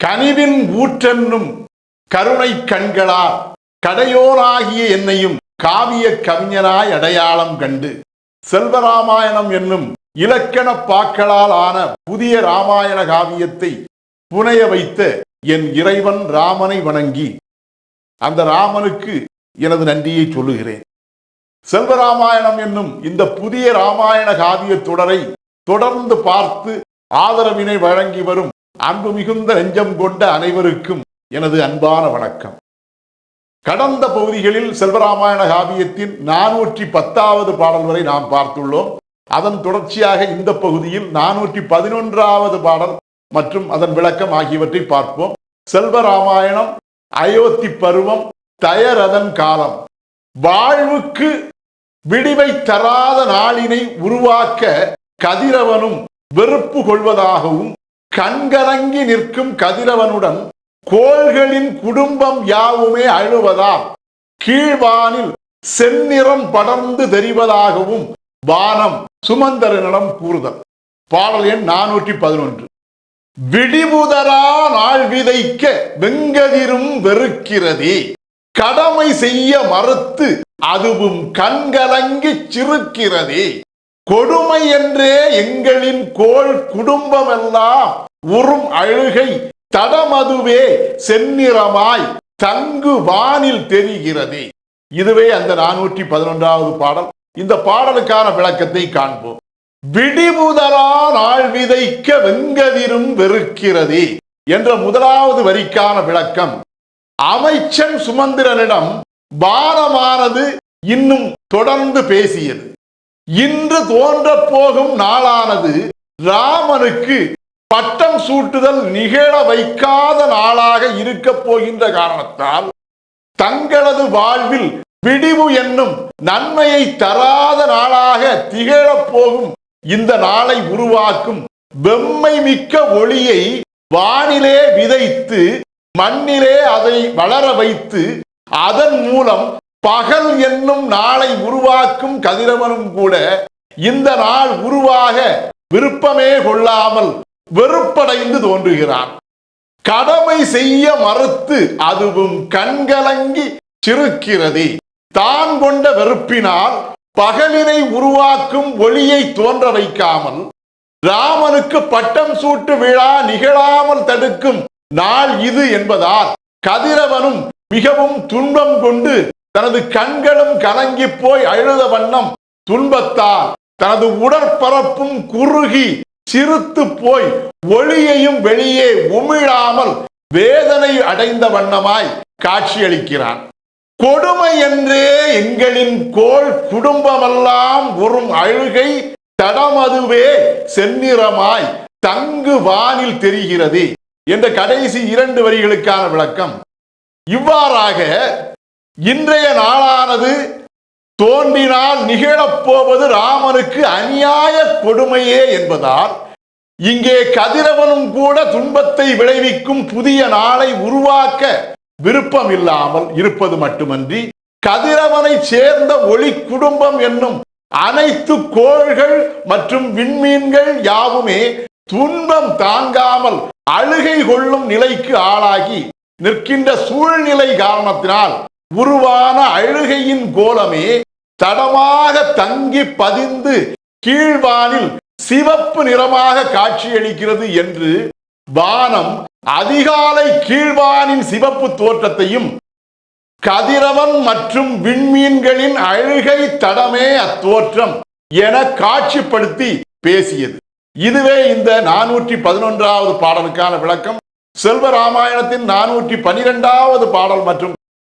கனிவின் ஊற்றென்னும் கருணை கண்களால் கடையோராகிய என்னையும் காவிய கவிஞனாய் அடையாளம் கண்டு செல்வராமாயணம் என்னும் இலக்கண பாக்களால் ஆன புதிய ராமாயண காவியத்தை புனைய வைத்த என் இறைவன் ராமனை வணங்கி அந்த ராமனுக்கு எனது நன்றியை சொல்லுகிறேன். செல்வராமாயணம் என்னும் இந்த புதிய ராமாயண காவிய தொடரை தொடர்ந்து பார்த்து ஆதரவினை வழங்கி வரும் அன்பு மிகுந்த நெஞ்சம் கொண்ட அனைவருக்கும் எனது அன்பான வணக்கம். கடந்த பகுதிகளில் செல்வராமாயண காவியத்தின் நானூற்றி பத்தாவது பாடல் வரை நாம் பார்த்துள்ளோம். அதன் தொடர்ச்சியாக இந்த பகுதியில் நானூற்றி பதினொன்றாவது பாடல் மற்றும் அதன் விளக்கம் ஆகியவற்றை பார்ப்போம். செல்வராமாயணம் அயோத்தி பருவம் தயரதன் காலம். வாழ்வுக்கு விடிவை தராத நாளினை உருவாக்க கதிரவனும் வெறுப்பு கொள்வதாகவும் கண்கலங்கி நிற்கும் கதிரவனுடன் கோள்களின் குடும்பம் யாவுமே அழுவதால் கீழ்வானில் செந்நிறம் படர்ந்து தெரிவதாகவும் வானம் சுமந்தரனிடம் கூறுதல். பாடல் எண் நானூற்றி பதினொன்று. விடிமுதரா நாள் விதைக்க வெங்கதிரும் வெறுக்கிறதே. கடமை செய்ய மறுத்து அதுவும் கண்கலங்கி சிறுக்கிறதே. கொடுமை என்றே எங்களின் கோள் குடும்பமெல்லாம் உறும் அழுகை தடமதுவே செந்நிறமாய் தங்கு வானில் தெரிகிறது. இதுவே அந்த நானூற்றி பதினொன்றாவது பாடல். இந்த பாடலுக்கான விளக்கத்தை காண்போம். விடிமுதலா நாள் விதைக்க வெங்கதிரும் வெறுக்கிறதே என்ற முதலாவது வரிக்கான விளக்கம். அமைச்சன் சுமந்திரனிடம் பாரமானது இன்னும் தொடர்ந்து பேசியது. இன்று தோன்றப் போகும் நாளானது ராமனுக்கு பட்டம் சூட்டுதல் நிகழ வைக்காத நாளாக இருக்கப் போகின்ற காரணத்தால் தங்களது வாழ்வில் விடிவு என்னும் நன்மையை தராத நாளாக திகழப் போகும் இந்த நாளை உருவாக்கும் வெம்மை மிக்க ஒளியை வானிலே விதைத்து மண்ணிலே அதை வளர வைத்து அதன் மூலம் பகல் என்னும் நாளை உருவாக்கும் கதிரவனும் கூட இந்த நாள் உருவாக விருப்பமே கொள்ளாமல் வெறுப்படைந்து தோன்றுகிறான் கடமை செய்ய மறுத்து அதுவும் கண்கலங்கி சிறுக்கிறது. தான் கொண்ட வெறுப்பினால் பகலினை உருவாக்கும் ஒளியை தோன்ற வைக்காமல் ராமனுக்கு பட்டம் சூட்டு விழா நிகழாமல் தடுக்கும் நாள் இது என்பதால் கதிரவனும் மிகவும் துன்பம் கொண்டு தனது கண்களும் கலங்கி போய் அழுத வண்ணம் துன்பத்தால் தனது உடற்பரப்பும் குறுகி சிறுத்து போய் ஒளியையும் வெளியே உமிழாமல் வேதனை அடைந்த வண்ணமாய் காட்சியளிக்கிறான். கொடுமை என்றே எங்களின் கோள் குடும்பமெல்லாம் உறும் அழுகை தடமதுவே செந்நிறமாய் தங்கு வானில் தெரிகிறது என்ற கடைசி இரண்டு வரிகளுக்கான விளக்கம். இவ்வாறாக இன்றைய நாளானது தோன்றினால் நிகழப்போவது ராமனுக்கு அநியாய கொடுமையே என்பதால் இங்கே கதிரவனும் கூட துன்பத்தை விளைவிக்கும் புதிய நாளை உருவாக்க விருப்பம் இல்லாமல் இருப்பது மட்டுமன்றி கதிரவனை சேர்ந்த ஒளி குடும்பம் என்னும் அனைத்து கோள்கள் மற்றும் விண்மீன்கள் யாவுமே துன்பம் தாங்காமல் அழுகை கொள்ளும் நிலைக்கு ஆளாகி நிற்கின்ற சூழ்நிலை காரணத்தினால் உருவான அழுகையின் கோலமே தடமாக தங்கி பதிந்து கீழ்வானில் சிவப்பு நிறமாக காட்சியளிக்கிறது என்று வானம் அதிகாலை கீழ்வானின் சிவப்பு தோற்றத்தையும் கதிரவன் மற்றும் விண்மீன்களின் அழுகை தடமே அத்தோற்றம் என காட்சிப்படுத்தி பேசியது. இதுவே இந்த நானூற்றி பதினொன்றாவது பாடலுக்கான விளக்கம். செல்வ ராமாயணத்தின் நானூற்றி பனிரெண்டாவது பாடல் மற்றும்